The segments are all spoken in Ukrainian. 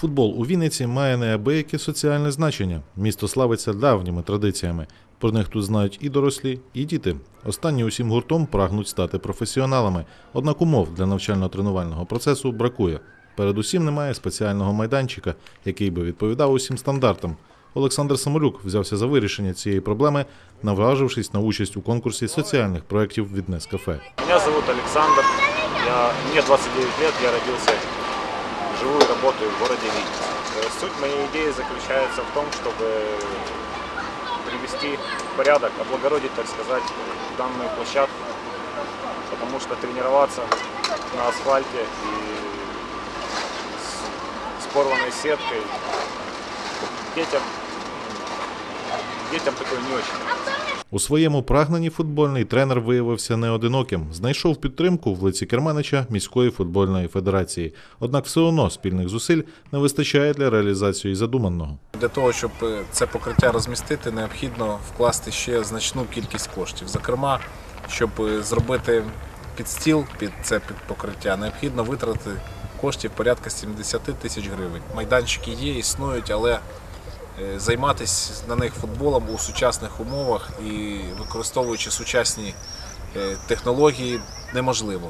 Футбол у Вінниці має неабияке соціальне значення. Місто славиться давніми традиціями. Про них тут знають і дорослі, і діти. Останні усім гуртом прагнуть стати професіоналами. Однак умов для навчально-тренувального процесу бракує. Передусім немає спеціального майданчика, який би відповідав усім стандартам. Олександр Самолюк взявся за вирішення цієї проблеми, наважившись на участь у конкурсі соціальних проєктів від Нескафе. Меня зовут Александр, я, мне 29 лет, я и работаю в городе Витебск. Э, Суть моей идеи заключается в том, чтобы привести в порядок, облагородить, так сказать, данную площадку, потому что тренироваться на асфальте и с, порванной сеткой детям, детям такое не очень. У своєму прагненні футбольний тренер виявився неодиноким. Знайшов підтримку в лиці керманича міської футбольної федерації. Однак все одно спільних зусиль не вистачає для реалізації задуманого. Для того, щоб е, це покриття розмістити, необхідно вкласти ще значну кількість коштів. Зокрема, щоб е, зробити підстіл під це під покриття, необхідно витратити коштів порядка 70 тисяч гривень. Майданчики є, існують, але займатися на них футболом у сучасних умовах і використовуючи сучасні е, технології неможливо.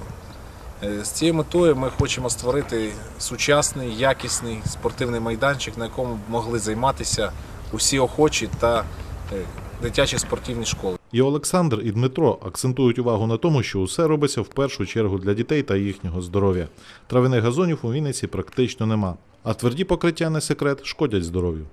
Е, З цією метою ми хочемо створити сучасний, якісний спортивний майданчик, на якому могли займатися усі охочі та е, дитячі спортивні школи. І Олександр, і Дмитро акцентують увагу на тому, що усе робиться в першу чергу для дітей та їхнього здоров'я. Травяних газонів у Вінниці практично нема. А тверді покриття не секрет шкодять здоров'ю.